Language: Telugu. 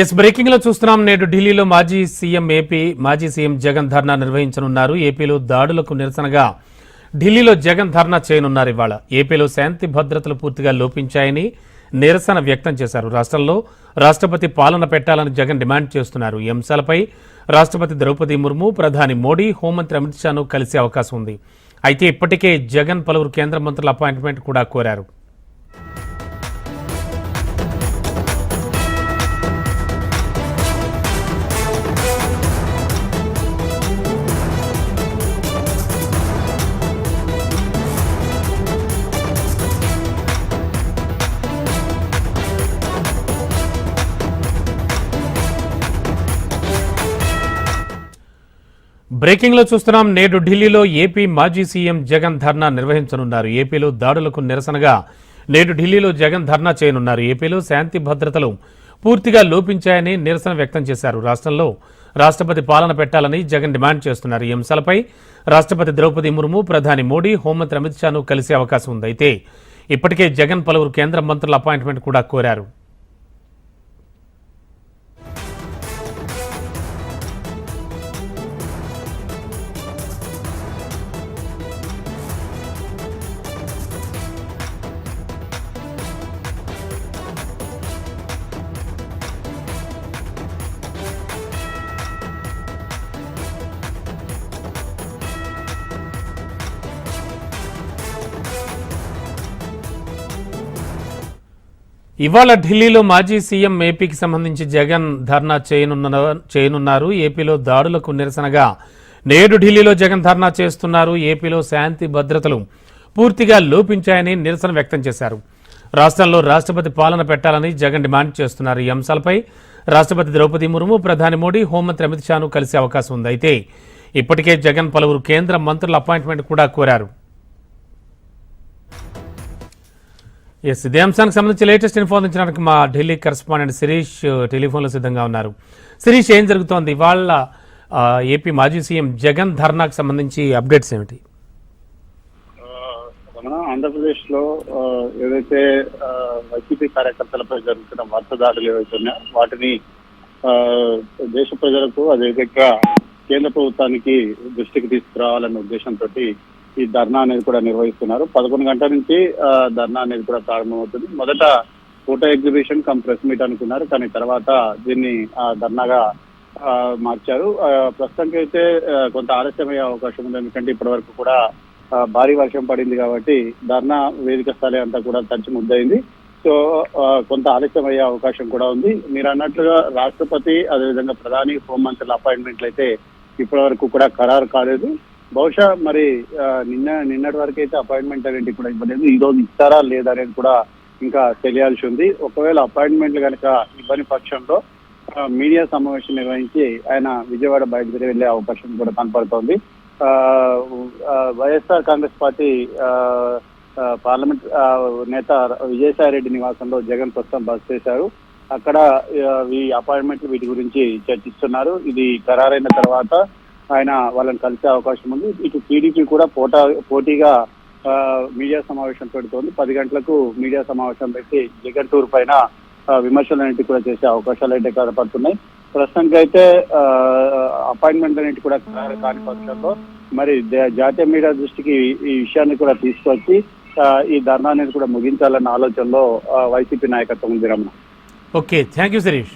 ఎస్ బ్రేకింగ్లో చూస్తున్నాం. నేడు ఢిల్లీలో మాజీ సీఎం ఏపీ మాజీ సీఎం జగన్ ధర్నా నిర్వహించనున్నారు. ఏపీలో దాడులకు నిరసనగా ఢిల్లీలో జగన్ ధర్నా చేయనున్నారు ఇవాళ. ఏపీలో శాంతి భద్రతలు పూర్తిగా లోపించాయని నిరసన వ్యక్తం చేశారు. రాష్ట్రంలో రాష్ట్రపతి పాలన పెట్టాలని జగన్ డిమాండ్ చేస్తున్నారు. ఈ అంశాలపై రాష్ట్రపతి ద్రౌపది ముర్ము ప్రధాని మోడీ హోంమంత్రి అమిత్ షాను కలిసే అవకాశం ఉంది. అయితే ఇప్పటికే జగన్ పలువురు కేంద్ర మంత్రుల అపాయింట్మెంట్ కూడా కోరారు. బ్రేకింగ్లో చూస్తున్నాం. నేడు ఢిల్లీలో ఏపీ మాజీ సీఎం జగన్ ధర్నా నిర్వహించనున్నారు. ఏపీలో దాడులకు నిరసనగా నేడు ఢిల్లీలో జగన్ ధర్నా చేయనున్నారు. ఏపీలో శాంతి భద్రతలు పూర్తిగా లోపించాయని నిరసన వ్యక్తం చేశారు. రాష్ట్రంలో రాష్ట్రపతి పాలన పెట్టాలని జగన్ డిమాండ్ చేస్తున్నారు. ఈ అంశాలపై రాష్ట్రపతి ద్రౌపది ముర్ము ప్రధాని మోడీ హోంమంత్రి అమిత్ షాను కలిసే అవకాశం ఉంది. అయితే ఇప్పటికే జగన్ పలువురు కేంద్ర మంత్రుల అపాయింట్మెంట్ కూడా కోరారు. ఇవాళ ఢిల్లీలో మాజీ సీఎం ఏపీకి సంబంధించి జగన్ ధర్నా చేయనున్న చేయనున్నారు. ఏపీలో దాడులకు నిరసనగా నేడు ఢిల్లీలో జగన్ ధర్నా చేస్తున్నారు. ఏపీలో శాంతి భద్రతలు పూర్తిగా లోపించాయని నిరసన వ్యక్తం చేశారు. రాష్ట్రంలో రాష్ట్రపతి పాలన పెట్టాలని జగన్ డిమాండ్ చేస్తున్నారు. ఈ అంశాలపై రాష్ట్రపతి ద్రౌపది ముర్ము ప్రధాని మోడీ హోంమంత్రి అమిత్ షాను కలిసే అవకాశం ఉంది. అయితే ఇప్పటికే జగన్ పలువురు కేంద్ర మంత్రుల అపాయింట్మెంట్ కూడా కోరారు. ఎస్ ఇదే అంశానికి సంబంధించి లేటెస్ట్ ఇన్ఫో అందించడానికి మా ఢిల్లీ కరెస్పాండెంట్ శిరీష్ uh, టెలిఫోన్లో సిద్ధంగా ఉన్నారు. శిరీష్ ఏం జరుగుతోంది? ఇవాళ uh, ఏపీ మాజీ సీఎం జగన్ ధర్నాకు సంబంధించి అప్డేట్స్ ఏమిటి? Uh, ఆంధ్రప్రదేశ్లో ఏదైతే వైసీపీ కార్యకర్తలపై జరుగుతున్న వరుస దాడులు ఏవైతే వాటిని ఆ, దేశ ప్రజలకు అదేవిధంగా కేంద్ర ప్రభుత్వానికి దృష్టికి తీసుకురావాలనే ఉద్దేశంతో ఈ ధర్నా అనేది కూడా నిర్వహిస్తున్నారు. పదకొండు గంటల నుంచి ఆ, ధర్నా అనేది కూడా ప్రారంభమవుతుంది. మొదట photo exhibition cum press meet అనుకున్నారు. కానీ తర్వాత దీన్ని ఆ, ధర్నాగా మార్చారు. ప్రస్తుతానికి అయితే కొంత కొంత ఆలస్యమయ్యే అవకాశం ఉంది. ఎందుకంటే ఇప్పటి వరకు కూడా భారీ వర్షం పడింది కాబట్టి ధర్నా వేదిక స్థలే అంతా కూడా తడిచి ముద్దయింది. సో కొంత ఆలస్యం అయ్యే అవకాశం కూడా ఉంది. మీరు అన్నట్లుగా రాష్ట్రపతి అదేవిధంగా ప్రధాని హోంమంత్రుల అపాయింట్మెంట్లు అయితే ఇప్పటి వరకు కూడా ఖరారు కాలేదు. బహుశా మరి నిన్న నిన్నటి వరకు అయితే అపాయింట్మెంట్ అనేది కూడా ఇవ్వలేదు. ఈ రోజు ఇస్తారా లేదా అనేది కూడా ఇంకా తెలియాల్సి ఉంది. ఒకవేళ అపాయింట్మెంట్లు కనుక ఇవ్వని పక్షంలో మీడియా సమావేశం నిర్వహించి ఆయన విజయవాడ బయటకు వెళ్ళే అవకాశం కూడా కనపడుతోంది. ఆ, వైఎస్ఆర్ కాంగ్రెస్ పార్టీ ఆ, పార్లమెంట్ నేత విజయసాయి రెడ్డి నివాసంలో జగన్ ప్రస్తుతం బస్ చేశారు. అక్కడ ఈ అపాయింట్మెంట్లు వీటి గురించి చర్చిస్తున్నారు. ఇది ఖరారైన తర్వాత ఆయన వాళ్ళని కలిసే అవకాశం ఉంది. ఇటు టీడీపీ కూడా పోటా పోటీగా ఆ, మీడియా సమావేశం పెడుతోంది. పది గంటలకు మీడియా సమావేశం పెట్టి జగన్ టూర్ పైన విమర్శలు విమర్శలన్నిటి కూడా చేసే అవకాశాలు అయితే కనపడుతున్నాయి. ప్రస్తుతానికి అయితే అపాయింట్మెంట్ అనేటి కూడా కాని పక్షంలో మరి జాతీయ మీడియా దృష్టికి ఈ- విషయాన్ని కూడా తీసుకొచ్చి ఈ ధర్నా అనేది కూడా ముగించాలన్న ఆలోచనలో వైసీపీ నాయకత్వం ఉంది Ramana. Okay. Thank you Suresh